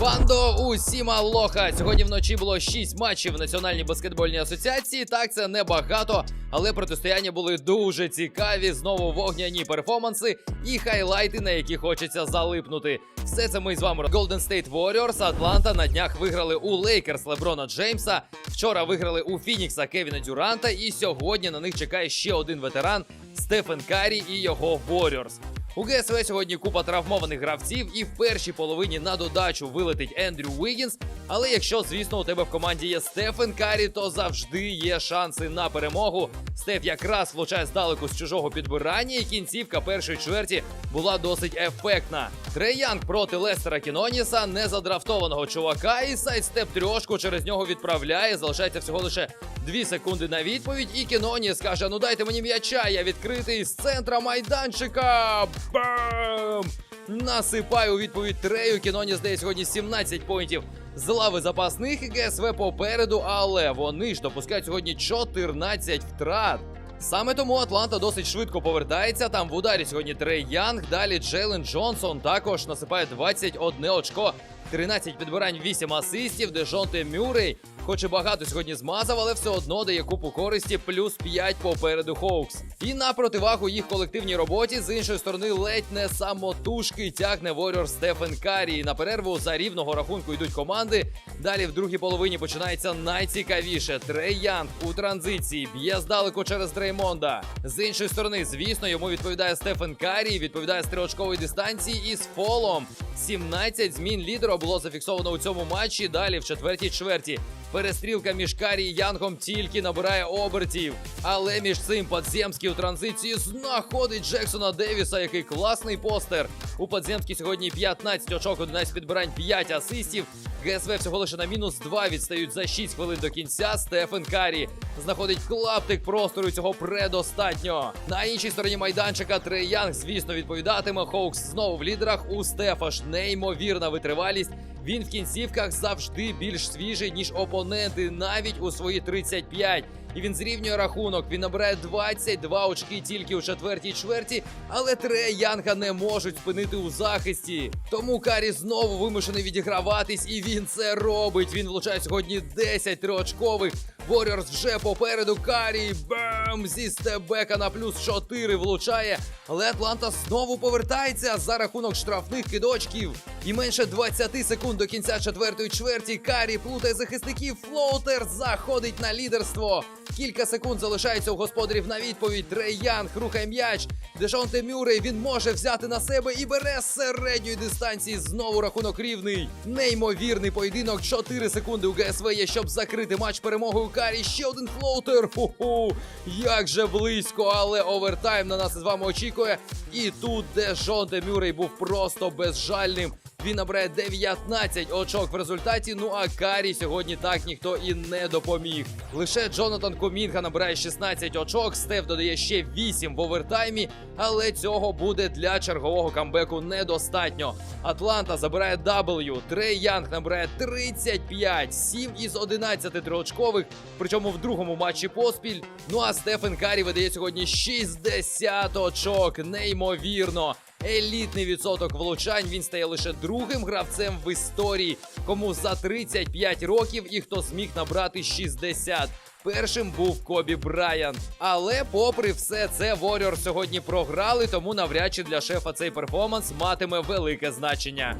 Бандо усім алоха! Сьогодні вночі було 6 матчів в Національній баскетбольній асоціації. Так, це небагато, але протистояння були дуже цікаві. Знову вогняні перформанси і хайлайти, на які хочеться залипнути. Все це ми з вами Golden State Warriors, Атланта на днях виграли у Лейкерс Леброна Джеймса. Вчора виграли у Фінікса Кевіна Дюранта. І сьогодні на них чекає ще один ветеран Стефен Карі і його Warriors. У ГСВ сьогодні купа травмованих гравців, і в першій половині на додачу вилетить Ендрю Вігінс. Але якщо, звісно, у тебе в команді є Стефен Карі, то завжди є шанси на перемогу. Стеф якраз влучає здалеку з чужого підбирання, і кінцівка першої чверті була досить ефектна. Трейянг проти Лестера Кіноніса, незадрафтованого чувака, і сайдстеп трьошку через нього відправляє. Залишається всього лише 2 секунди на відповідь. І Кіноніс каже: Ну дайте мені м'яча, я відкритий з центра майданчика. Бам! Насипає у відповідь Трею. Кіноні здає сьогодні 17 поінтів з лави запасних і ГСВ попереду, але вони ж допускають сьогодні 14 втрат. Саме тому Атланта досить швидко повертається. Там в ударі сьогодні Трей Янг. Далі Джейлен Джонсон також насипає 21 очко. 13 підбирань, 8 асистів. Дежонте Мюррей, хоч і багато сьогодні змазав, але все одно дає купу користі, плюс 5 попереду Хоукс. І на противагу їх колективній роботі з іншої сторони ледь не самотужки тягне Воріор Стефен Карі. І на перерву за рівного рахунку йдуть команди. Далі в другій половині починається найцікавіше. Трей Янг у транзиції б'є здалеку через Дреймонда. З іншої сторони, звісно, йому відповідає Стефен Карі, відповідає з триочкової дистанції і з фолом. 17 змін лідера було зафіксовано у цьому матчі. Далі в четвертій чверті. Перестрілка між Карі і Янгом тільки набирає обертів. Але між цим Подземський у транзиції знаходить Джексона Девіса, який класний постер. У Подземській сьогодні 15 очок, 11 підбирань, 5 асистів. ГСВ всього лише на мінус 2 відстають за 6 хвилин до кінця. Стефен Карі знаходить клаптик простору. Цього предостатньо. На іншій стороні майданчика Трей Янг, звісно, відповідатиме. Хоукс знову в лідерах. У Стефа ж неймовірна витривалість. Він в кінцівках завжди більш свіжий, ніж опоненти, навіть у свої 35. І він зрівнює рахунок. Він набирає 22 очки тільки у четвертій чверті, але Трея Янга не можуть спинити у захисті. Тому Карі знову вимушений відіграватись, і він це робить. Він влучає сьогодні 10 триочкових. Warriors вже попереду Карі. Бам! Зі стебека на плюс 4 влучає. Але Атланта знову повертається за рахунок штрафних кидочків. І менше 20 секунд до кінця четвертої чверті Карі плутає захисників. Флоутер заходить на лідерство. Кілька секунд залишається у господарів на відповідь. Трей Янг рухає м'яч. Дешонте Мюррей він може взяти на себе і бере з середньої дистанції. Знову рахунок рівний. Неймовірний поєдинок. 4 секунди у ГСВ є, щоб закрити матч перемогою Карі. Ще один флоутер. Ху-ху. Як же близько, але овертайм на нас з вами очікує. І тут де Жон Де Мюррей був просто безжальним. Він набирає 19 очок в результаті. Ну а Карі сьогодні так ніхто і не допоміг. Лише Джонатан Комінга набирає 16 очок. Стеф додає ще 8 в овертаймі, але цього буде для чергового камбеку недостатньо. Атланта забирає W. Трей Янг набирає 35, 7 із 11 триочкових. Причому в другому матчі поспіль. Ну а Стефен Карі видає сьогодні 60 очок. Неймовірно. Елітний відсоток влучань. Він стає лише другим гравцем в історії, кому за 35 років і хто зміг набрати 60. Першим був Кобі Брайан. Але, попри все це, Warriors сьогодні програли, тому навряд чи для шефа цей перформанс матиме велике значення.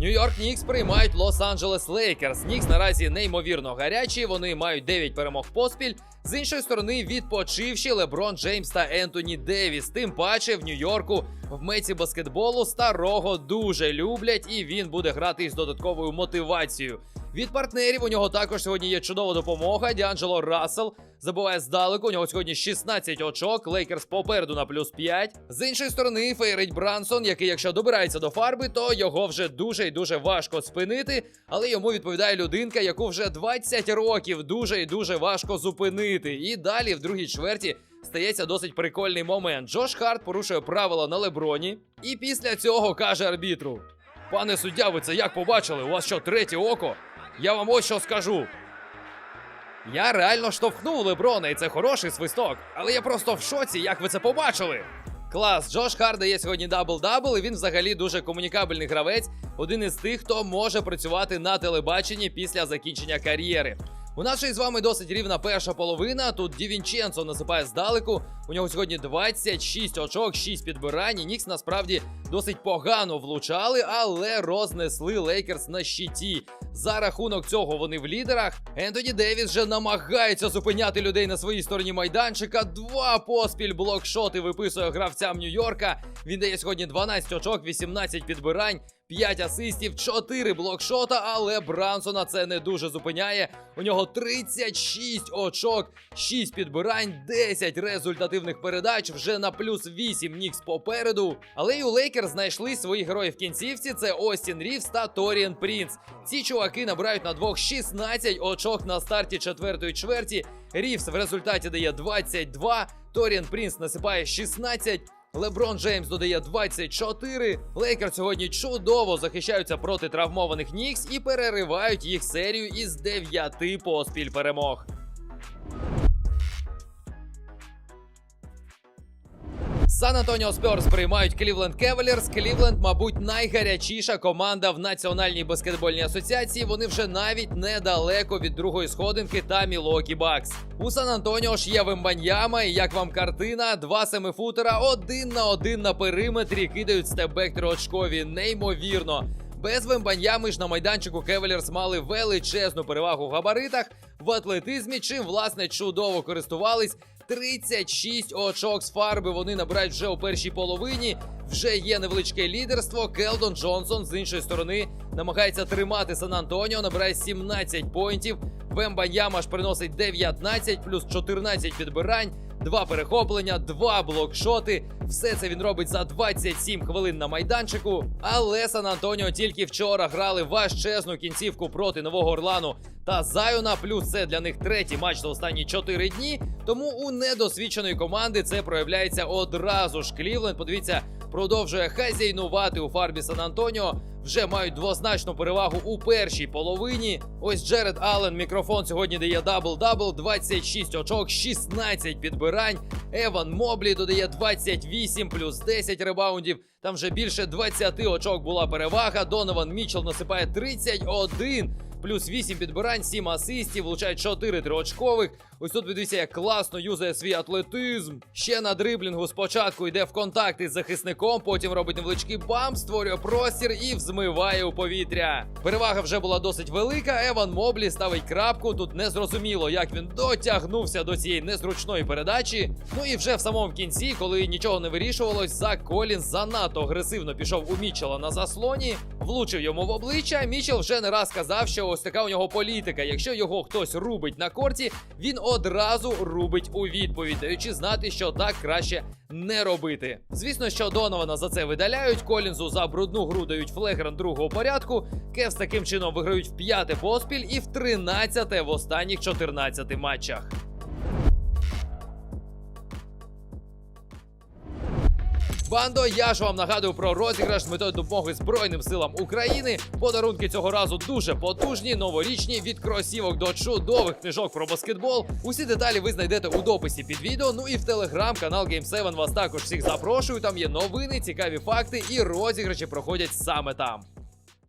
Нью-Йорк Нікс приймають Лос-Анджелес Лейкерс. Нікс наразі неймовірно гарячі. Вони мають 9 перемог поспіль. З іншої сторони, відпочивші Леброн Джеймс та Ентоні Девіс. Тим паче в Нью-Йорку в меці баскетболу старого дуже люблять, і він буде грати із додатковою мотивацією. Від партнерів у нього також сьогодні є чудова допомога. Діанджело Рассел забуває здалеку. У нього сьогодні 16 очок. Лейкерс попереду на плюс 5. З іншої сторони, Фейрейт Брансон, який, якщо добирається до фарби, то його вже дуже і дуже важко спинити. Але йому відповідає людинка, яку вже 20 років дуже і дуже важко зупинити. І далі, в другій чверті, стається досить прикольний момент. Джош Харт порушує правила на Леброні. І після цього каже арбітру: Пане суддя, ви це як побачили? У вас що, третє око? Я вам ось що скажу. Я реально штовхнув Леброна, і це хороший свисток. Але я просто в шоці, як ви це побачили. Клас, Джош Хар дає сьогодні дабл-дабл, і він взагалі дуже комунікабельний гравець, один із тих, хто може працювати на телебаченні після закінчення кар'єри. У же із вами досить рівна перша половина. Тут Ді Вінченцо насипає здалеку. У нього сьогодні 26 очок, 6 підбирань. Нікс насправді досить погано влучали, але рознесли Лейкерс на щиті. За рахунок цього вони в лідерах. Ентоні Девіс же намагається зупиняти людей на своїй стороні майданчика. Два поспіль блокшоти виписує гравцям Нью-Йорка. Він дає сьогодні 12 очок, 18 підбирань. 5 асистів, 4 блокшота, але Брансона це не дуже зупиняє. У нього 36 очок, 6 підбирань, 10 результативних передач, вже на плюс 8 Нікс попереду. Але й у Лейкер знайшли своїх героїв кінцівці. Це Остін Рівс та Торіан Прінц. Ці чуваки набирають на двох 16 очок на старті четвертої чверті. Рівс в результаті дає 22, Торіан Прінц насипає 16. Леброн Джеймс додає 24. Лейкер сьогодні чудово захищаються проти травмованих Нікс і переривають їх серію із 9 поспіль перемог. Сан Антоніо Спьорс приймають Клівленд Кевелерс. Клівленд, мабуть, найгарячіша команда в Національній баскетбольній асоціації. Вони вже навіть недалеко від другої сходинки та Мілокі Бакс. У Сан Антоніо ж є Вембаньяма, і як вам картина, два семифутера один на один на периметрі кидають степбек триочкові. Неймовірно. Без Вембаньями ж на майданчику Кевелерс мали величезну перевагу в габаритах, в атлетизмі, чим власне чудово користувались. 36 очок з фарби вони набирають вже у першій половині. Вже є невеличке лідерство. Келдон Джонсон з іншої сторони намагається тримати Сан Антоніо, набирає 17 поінтів. Вембаньяма ж приносить 19 плюс 14 підбирань. Два перехоплення, два блокшоти. Все це він робить за 27 хвилин на майданчику. Але Сан Антоніо тільки вчора грали важчезну кінцівку проти Нового Орлану та Зайона. Плюс це для них третій матч за останні 4 дні. Тому у недосвідченої команди це проявляється одразу ж. Клівленд, подивіться, продовжує хазяйнувати у фарбі Сан Антоніо. Вже мають двозначну перевагу у першій половині. Ось Джеред Аллен мікрофон сьогодні дає дабл-дабл, 26 очок, 16 підбирань. Еван Моблі додає 28 плюс 10 ребаундів. Там вже більше 20 очок була перевага. Донован Мічел насипає 31. Плюс 8 підбирань, 7 асистів, влучає 4 триочкових. Ось тут дивіться, як класно юзає свій атлетизм. Ще на дриблінгу спочатку йде в контакт із захисником, потім робить невеличкий бамп, створює простір і взмиває у повітря. Перевага вже була досить велика. Еван Моблі ставить крапку. Тут не зрозуміло, як він дотягнувся до цієї незручної передачі. Ну і вже в самому кінці, коли нічого не вирішувалось, за Колінс занадто агресивно пішов у Мічела на заслоні, влучив йому в обличчя. Мічел вже не раз сказав, що ось така у нього політика. Якщо його хтось рубить на корті, він одразу рубить у відповідь, даючи знати, що так краще не робити. Звісно, що Донована за це видаляють. Колінзу за брудну гру дають флегран другого порядку. Кевс таким чином виграють в п'яте поспіль і в тринадцяте в останніх 14 матчах. Бандо, я ж вам нагадую про розіграш з метою допомоги Збройним силам України. Подарунки цього разу дуже потужні, новорічні від кросівок до чудових книжок про баскетбол. Усі деталі ви знайдете у дописі під відео. Ну і в телеграм-канал Game7 вас також всіх запрошую. Там є новини, цікаві факти і розіграші проходять саме там.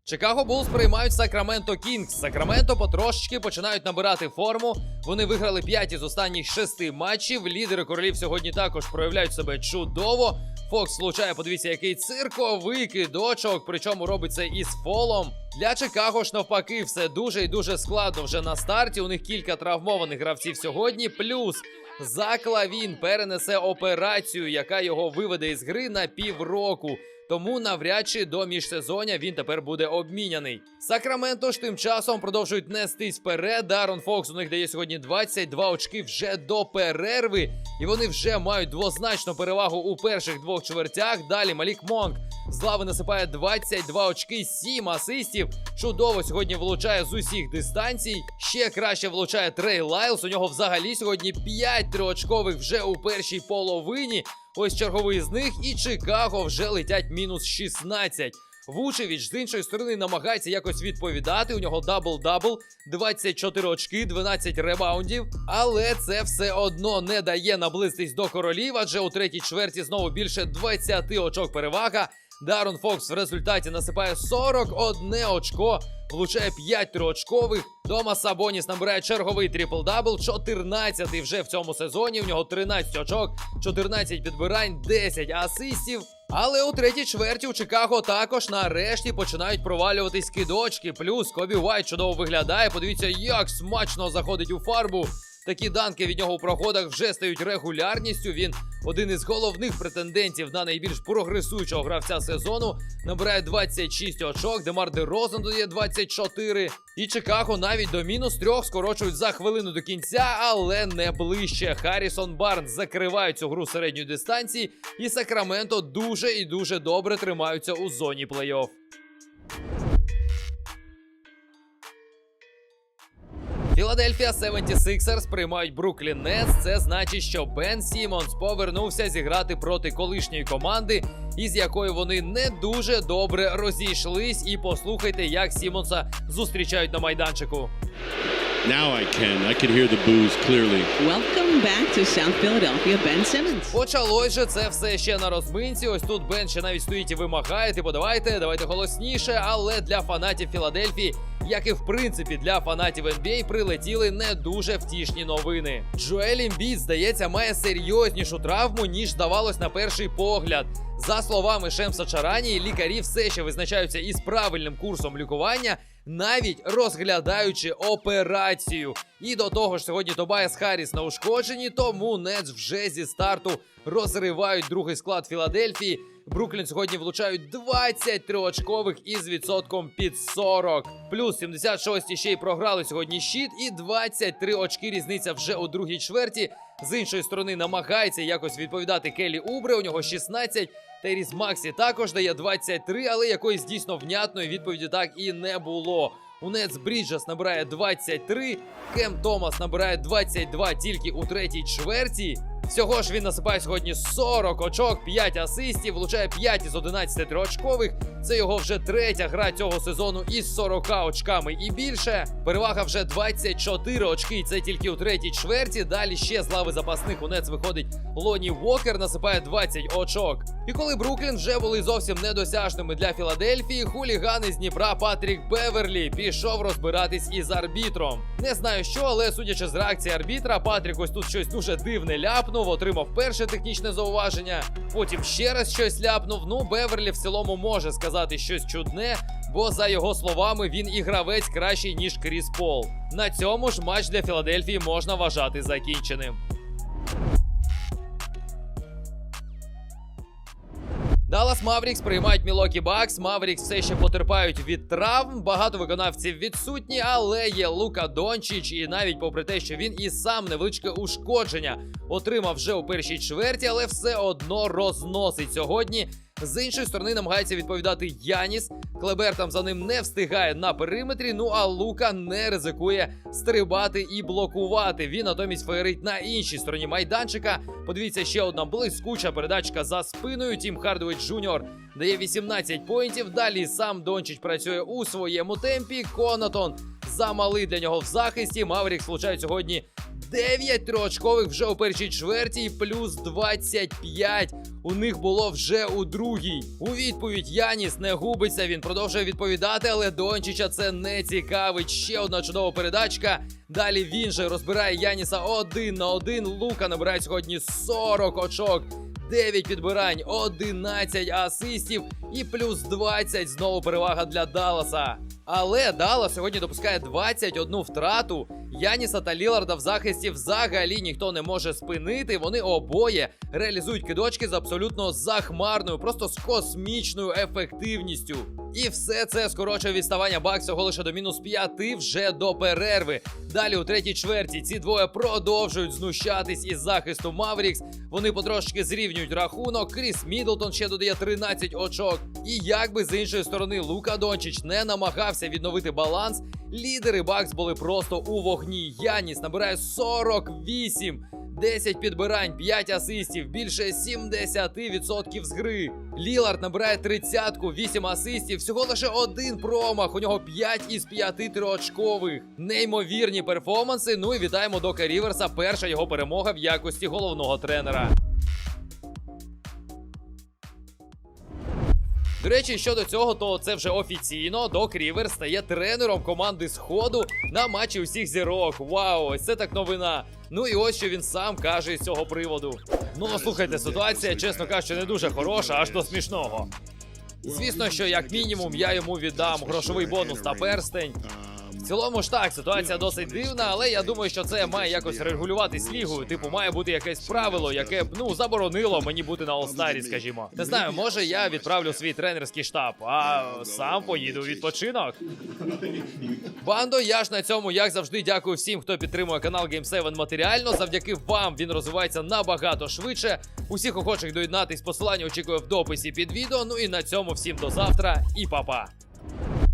Чикаго Булс приймають Сакраменто Кінгс. Сакраменто потрошечки починають набирати форму. Вони виграли 5 із останніх 6 матчів. Лідери королів сьогодні також проявляють себе чудово. Фокс влучає, подивіться, який цирковий кидочок, причому робить це із фолом. Для Чикаго ж навпаки, все дуже і дуже складно вже на старті. У них кілька травмованих гравців сьогодні. Плюс Заклавін перенесе операцію, яка його виведе із гри на півроку. Тому навряд чи до міжсезоння він тепер буде обміняний. Сакраменто ж тим часом продовжують нестись вперед. Дарон Фокс у них дає сьогодні 22 очки вже до перерви, і вони вже мають двозначну перевагу у перших двох чвертях. Далі Малік Монк з лави насипає 22 очки, 7 асистів. Чудово сьогодні влучає з усіх дистанцій. Ще краще влучає Трей Лайлс. У нього взагалі сьогодні 5 триочкових вже у першій половині. Ось черговий з них, і Чикаго вже летять мінус 16. Вучевіч з іншої сторони намагається якось відповідати. У нього дабл-дабл, 24 очки, 12 ребаундів. Але це все одно не дає наблизитись до королів, адже у третій чверті знову більше 20 очок перевага. Дарон Фокс в результаті насипає 41 очко, влучає 5 триочкових. Дома Сабоніс набирає черговий трипл-дабл, 14-й вже в цьому сезоні. У нього 13 очок, 14 підбирань, 10 асистів. Але у третій чверті у Чикаго також нарешті починають провалюватись кидочки. Плюс Кобі Вайт чудово виглядає. Подивіться, як смачно заходить у фарбу. Такі данки від нього у проходах вже стають регулярністю. Він один із головних претендентів на найбільш прогресуючого гравця сезону. Набирає 26 очок. Демар Де Розен додає 24. І Чикаго навіть до мінус трьох скорочують за хвилину до кінця, але не ближче. Харрісон Барнс закриває цю гру середньої дистанції, і Сакраменто дуже і дуже добре тримаються у зоні плей-офф. Філадельфія 76ers приймають Бруклін Нетс. Це значить, що Бен Сімонс повернувся зіграти проти колишньої команди, із якою вони не дуже добре розійшлись. І послухайте, як Сімонса зустрічають на майданчику. Now I can. I could hear the boos clearly. Welcome back to South Philadelphia, Ben Simmons. Почалось же це все ще на розминці. Ось тут Бен ще навіть стоїть і вимагає. Типу, давайте, давайте голосніше. Але для фанатів Філадельфії, як і в принципі для фанатів NBA, прилетіли не дуже втішні новини. Джоель Імбіт, здається, має серйознішу травму, ніж здавалось на перший погляд. За словами Шемса Чарані, лікарі все ще визначаються із правильним курсом лікування, навіть розглядаючи операцію. І до того ж, сьогодні Тобайас Харріс на ушкодженні, тому Нетс вже зі старту розривають другий склад Філадельфії. Бруклін сьогодні влучають 23 очкових із відсотком під 40. Плюс 76 ще й програли сьогодні щит, і 23 очки різниця вже у другій чверті. З іншої сторони намагається якось відповідати Келі Убре. У нього 16. Теріс Максі також дає 23, але якоїсь дійсно внятної відповіді так і не було. У Нетс Бріджес набирає 23, Кем Томас набирає 22 тільки у третій чверті. Всього ж він насипає сьогодні 40 очок, 5 асистів, влучає 5 із 11 триочкових. Це його вже третя гра цього сезону із 40 очками і більше. Перевага вже 24 очки. Це тільки у третій чверті. Далі ще з лави запасних у Нетс виходить Лоні Вокер, насипає 20 очок. І коли Бруклін вже були зовсім недосяжними для Філадельфії, хулігани з Дніпра Патрік Беверлі пішов розбиратись із арбітром. Не знаю що, але судячи з реакції арбітра, Патрік ось тут щось дуже дивне ляпнув, отримав перше технічне зауваження, потім ще раз щось ляпнув. Ну, Беверлі в цілому може сказати щось чудне, бо за його словами він і гравець кращий ніж Кріс Пол. На цьому ж матч для Філадельфії можна вважати закінченим. Даллас Маврікс приймають Мілокі Бакс. Маврікс все ще потерпають від травм. Багато виконавців відсутні, але є Лука Дончич. І навіть попри те, що він і сам невеличке ушкодження отримав вже у першій чверті, але все одно розносить сьогодні. З іншої сторони намагається відповідати Яніс. Клебер там за ним не встигає на периметрі. Ну а Лука не ризикує стрибати і блокувати. Він натомість феєрить на іншій стороні майданчика. Подивіться, ще одна блискуча передачка за спиною. Тім Хардвей Джуніор дає 18 поінтів. Далі сам Дончич працює у своєму темпі. Конатон замалий для нього в захисті. Маврік влучають сьогодні 9 триочкових вже у першій чверті, і плюс 25 у них було вже у другій. У відповідь Яніс не губиться. Він продовжує відповідати, але Дончича це не цікавить. Ще одна чудова передачка. Далі він же розбирає Яніса один на один. Лука набирає сьогодні 40 очок. 9 підбирань, 11 асистів і плюс 20 знову перевага для Далласа. Але Даллас сьогодні допускає 21 втрату. Яніса та Ліларда в захисті взагалі ніхто не може спинити. Вони обоє реалізують кидочки з абсолютно захмарною, просто з космічною ефективністю. І все це скорочує відставання Бак всього лише до мінус 5 вже до перерви. Далі у третій чверті ці двоє продовжують знущатись із захисту Маврікс. Вони потрошки зрівнюють рахунок. Кріс Мідлтон ще додає 13 очок. І як би з іншої сторони Лука Дончич не намагався відновити баланс, лідери Бакс були просто у вогні. Яніс набирає 48. 10 підбирань, 5 асистів, більше 70% з гри. Лілард набирає тридцятку, 8 асистів, всього лише один промах. У нього 5 із 5 триочкових. Неймовірні перформанси. Ну і вітаємо Дока Ріверса. Перша його перемога в якості головного тренера. До речі, щодо цього, то це вже офіційно. Док Рівер стає тренером команди Сходу на матчі усіх зірок. Вау, ось це так новина. Ну і ось що він сам каже з цього приводу. Ну слухайте, ситуація, чесно кажучи, не дуже хороша, аж до смішного. Звісно, що як мінімум я йому віддам грошовий бонус та перстень. В цілому ж так, ситуація досить дивна, але я думаю, що це має якось регулюватись лігою. Типу, має бути якесь правило, яке б ну заборонило мені бути на Олстарі, скажімо. Не знаю, може я відправлю свій тренерський штаб, а сам поїду у відпочинок. Бандо, я ж на цьому, як завжди, дякую всім, хто підтримує канал Game7 матеріально. Завдяки вам він розвивається набагато швидше. Усіх охочих доєднатись, посилання очікую в дописі під відео. Ну і на цьому всім до завтра і па-па.